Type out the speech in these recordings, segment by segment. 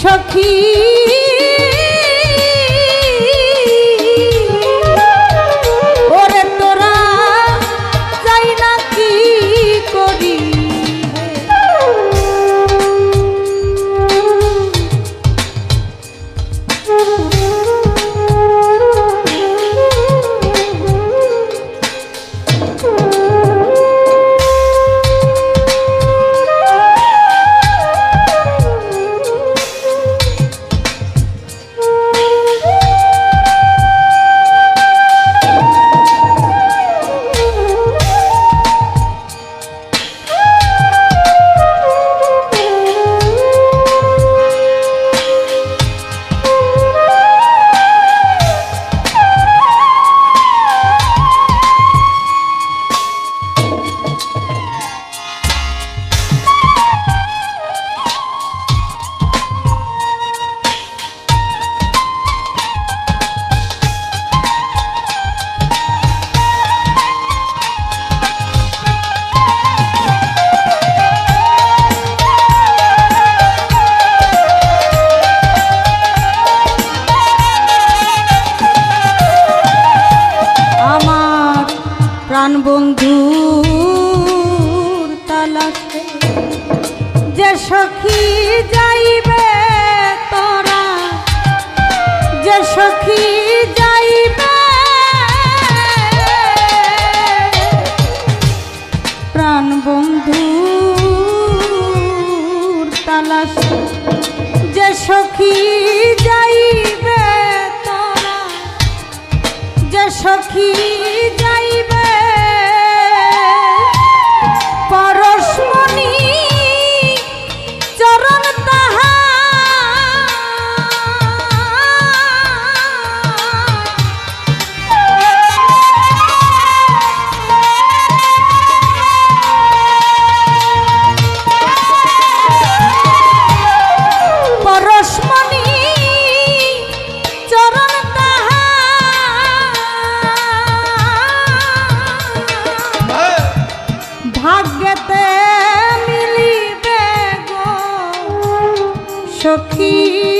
সখী সখী যাইবে তোরা? যে সখী যাইবে, প্রাণ বন্ধু তালাশ। যে সখী যাইবে তোরা? যে সখী সখী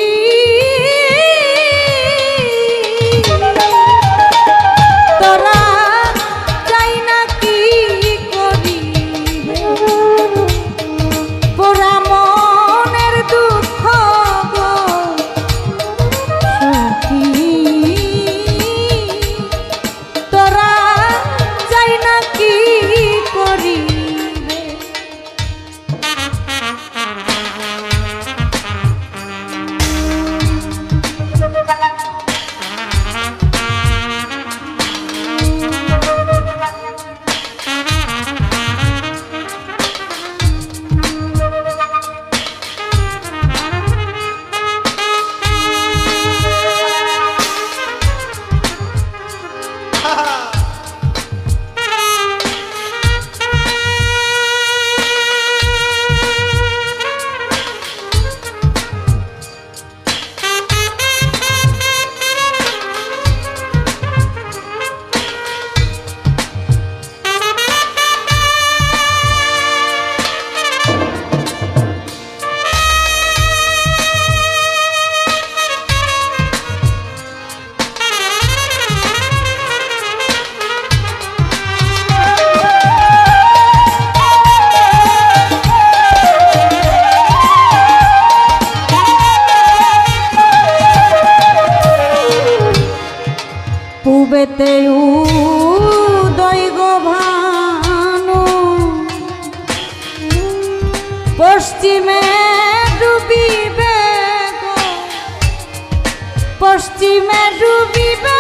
পশ্চিমে ডুবিবে।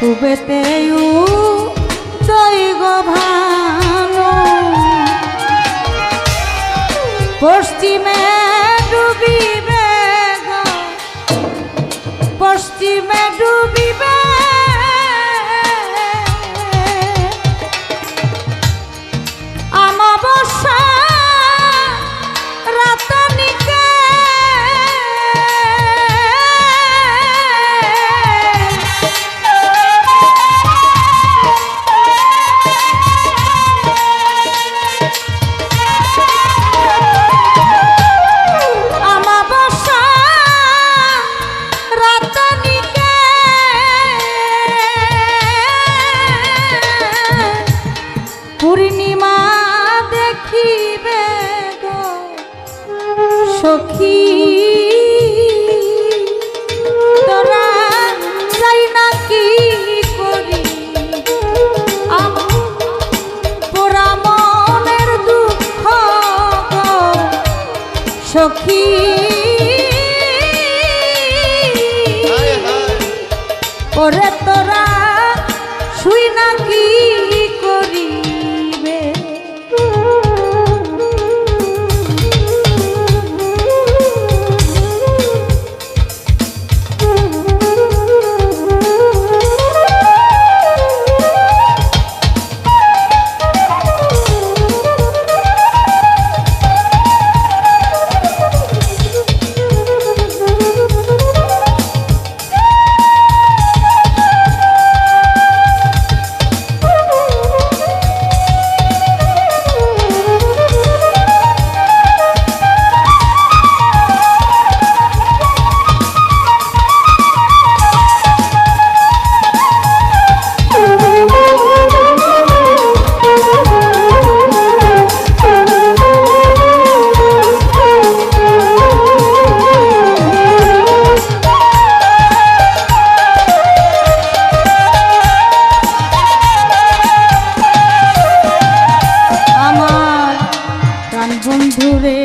পূবেতে দৈগ ভানো পশ্চিমে ডুবিবে পশ্চিমে ডুবি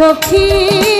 সখী